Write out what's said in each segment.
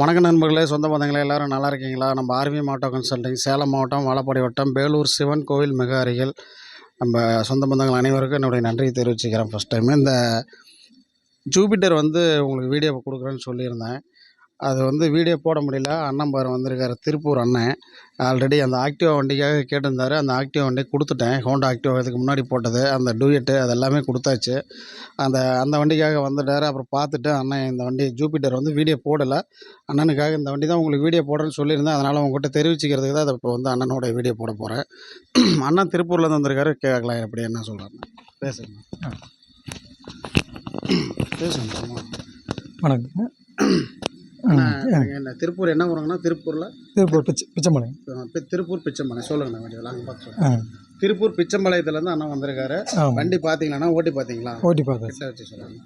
வணக்கம் நண்பர்களே சொந்த பந்தங்களே எல்லாரும் நல்லா இருக்கீங்களா? நம்ம ஆர்வி மாவட்டம் கன்சல்டிங் சேலம் மாவட்டம் வாழப்பாடி வட்டம் பேலூர் சிவன் கோவில் மிக அருகில். நம்ம சொந்த பந்தங்கள் அனைவருக்கும் என்னுடைய நன்றியை தெரிவிச்சுக்கிறேன் ஃபஸ்ட் டைம் இந்த ஜூபிட்டர் வந்து உங்களுக்கு வீடியோ கொடுக்குறேன்னு சொல்லியிருந்தேன். அது வந்து வீடியோ போட முடியல. அண்ணன் பாரு வந்திருக்காரு. திருப்பூர் அண்ணன். ஆல்ரெடி அந்த ஆக்டிவா வண்டிக்காக கேட்டிருந்தாரு. அந்த ஆக்டிவா வண்டி கொடுத்துட்டேன். ஹோண்டா ஆக்டிவா இதுக்கு முன்னாடி போட்டது. அந்த டூயட்டு அது எல்லாமே கொடுத்தாச்சு. அந்த அந்த வண்டிக்காக வந்துட்டார். அப்புறம் பார்த்துட்டு அண்ணன் இந்த வண்டி ஜூபிட்டர் வந்து வீடியோ போடலை. அண்ணனுக்காக இந்த வண்டி தான் உங்களுக்கு வீடியோ போடுறேன்னு சொல்லியிருந்தேன். அதனால் உங்கள்கிட்ட தெரிவிச்சுக்கிறதுக்கு தான் அதை இப்போ வந்து அண்ணனோட வீடியோ போட போகிறேன் அண்ணன் திருப்பூர்லேருந்து வந்திருக்காரு. கேட்கலாம் எப்படி என்ன சொல்கிறாங்க பேசுங்க. பேசுங்க. வணக்கம். என்ன திருப்பூர் என்ன ஊருங்கண்ணா? திருப்பூரில்? திருப்பூர் பிச்சை பிச்சைமலை. திருப்பூர் பிச்சைமலை. சொல்லுங்கண்ணா வண்டி வாங்க பார்த்து. திருப்பூர் பிச்சைமலையத்துலேருந்து அண்ணன் வந்திருக்காரு. வண்டி பார்த்தீங்களா ஓட்டி பார்த்தீங்களா ஓட்டி பார்த்தாச்சு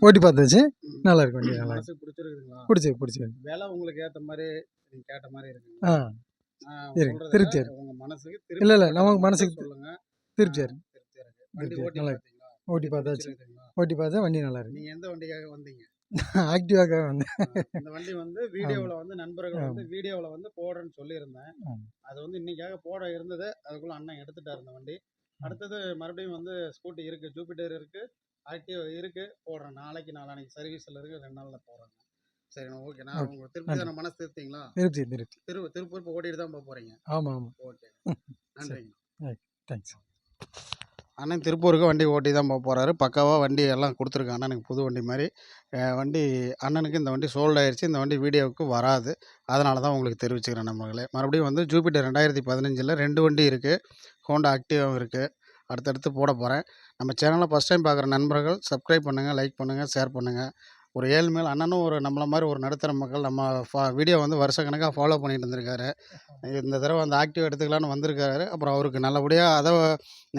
ஓட்டி பார்த்தாச்சு நல்லா இருக்கு வண்டி நல்லா இருக்கு மனசுக்கு பிடிச்சிருக்குதுங்களா? பிடிச்சி பிடிச்சி. விலை உங்களுக்கு ஏற்ற மாதிரி நீங்கள் கேட்ட மாதிரி இருக்குங்க. ஆ. இருக்கு, சொல்றத திருப்தி இருக்கு. உங்க மனசுக்கு இல்ல, இல்ல, நமக்கு மனசுக்கு சொல்லுங்க. திருப்தி இருக்கு திருப்தி இருக்கு நல்லா பார்த்தீங்களா ஓட்டி பார்த்தாச்சு? ஓட்டி பார்த்தா வண்டி நல்லா இருக்கு. நீங்க எந்த வண்டிக்காக வந்தீங்க? ஆக்டிவாக வந்து. இந்த வண்டி வந்து வீடியோவில் வந்து நண்பர்கள் வந்து வீடியோவில் வந்து போடுறேன்னு சொல்லியிருந்தேன். அது வந்து இன்னைக்காக போட இருந்தது. அதுக்குள்ள அண்ணன் எடுத்துட்டார் இந்த வண்டி. அடுத்தது மறுபடியும் வந்து ஸ்கூட்டி இருக்கு ஜூபிட்டர் இருக்கு ஆக்டிவ் இருக்கு போடுறேன். நாளைக்கு நாளானைக்கு சர்வீஸில் இருக்கு ரெண்டு நாளில் போடுறேன். சரி ஓகே. நான். உங்களுக்கு திருப்பி தானே மனசு திருப்திங்களா திருப்தி. திருப்தி திரு திருப்பூர் ஓட்டிட்டு தான் போக போறீங்க. ஆமாம் ஆமாம் ஓகே. நன்றிங்க. தேங்க்ஸ் அண்ணன் திருப்பூருக்கு வண்டி ஓட்டி தான் போக போகிறாரு பக்காவாக வண்டி எல்லாம் கொடுத்துருக்காங்க அண்ணனுக்கு புது வண்டி மாதிரி. வண்டி அண்ணனுக்கு இந்த வண்டி சோல்ட் ஆயிடுச்சு இந்த வண்டி வீடியோவுக்கு வராது. அதனால தான் உங்களுக்கு தெரிவிச்சுக்கிறேன் நம்மளே மறுபடியும் வந்து ஜூபிட்டர் ரெண்டாயிரத்தி பதினஞ்சில் ரெண்டு வண்டி இருக்குது ஹோண்டா ஆக்டிவாவும் இருக்குது அடுத்தடுத்து போட போகிறேன் நம்ம சேனலை ஃபஸ்ட் டைம் பார்க்குற நண்பர்கள் சப்ஸ்கிரைப் பண்ணுங்கள் லைக் பண்ணுங்கள் ஷேர் பண்ணுங்கள் ஒரு ஏழு மேல் அண்ணனும் ஒரு நம்மள மாதிரி ஒரு நடுத்தர மக்கள் நம்ம ஃபா வீடியோ வந்து வருஷக்கணக்காக ஃபாலோ பண்ணிட்டு இருந்திருக்காரு. இந்த தடவை அந்த ஆக்டிவ் எடுத்துக்கலான்னு வந்திருக்காரு. அப்புறம் அவருக்கு நல்லபடியாக அதை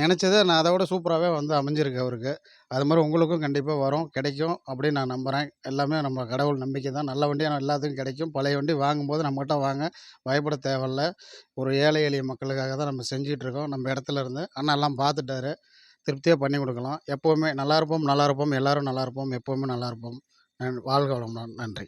நினச்சது நான் அதை விட சூப்பராகவே வந்து அமைஞ்சிருக்கு அவருக்கு. அது மாதிரி உங்களுக்கும் கண்டிப்பாக வரும் கிடைக்கும் அப்படின்னு நான் நம்புகிறேன் எல்லாமே நம்ம கடவுள் நம்பிக்கை தான். நல்ல வண்டியாக எல்லாத்துக்கும் கிடைக்கும். பழைய வண்டி வாங்கும்போது நம்மகிட்ட வாங்க. பயப்பட தேவையில்ல. ஒரு ஏழை எளிய மக்களுக்காக தான் நம்ம செஞ்சிட்டு இருக்கோம். நம்ம இடத்துல இருந்து அண்ணா எல்லாம் பார்த்துட்டாரு. திருப்தியாக பண்ணி கொடுக்கலாம். எப்போவுமே நல்லா இருப்போம் நல்லா இருப்போம். எல்லாரும் நல்லா இருப்போம். எப்போவுமே நல்லா இருப்போம். வாழ்க வளமுடன். நன்றி.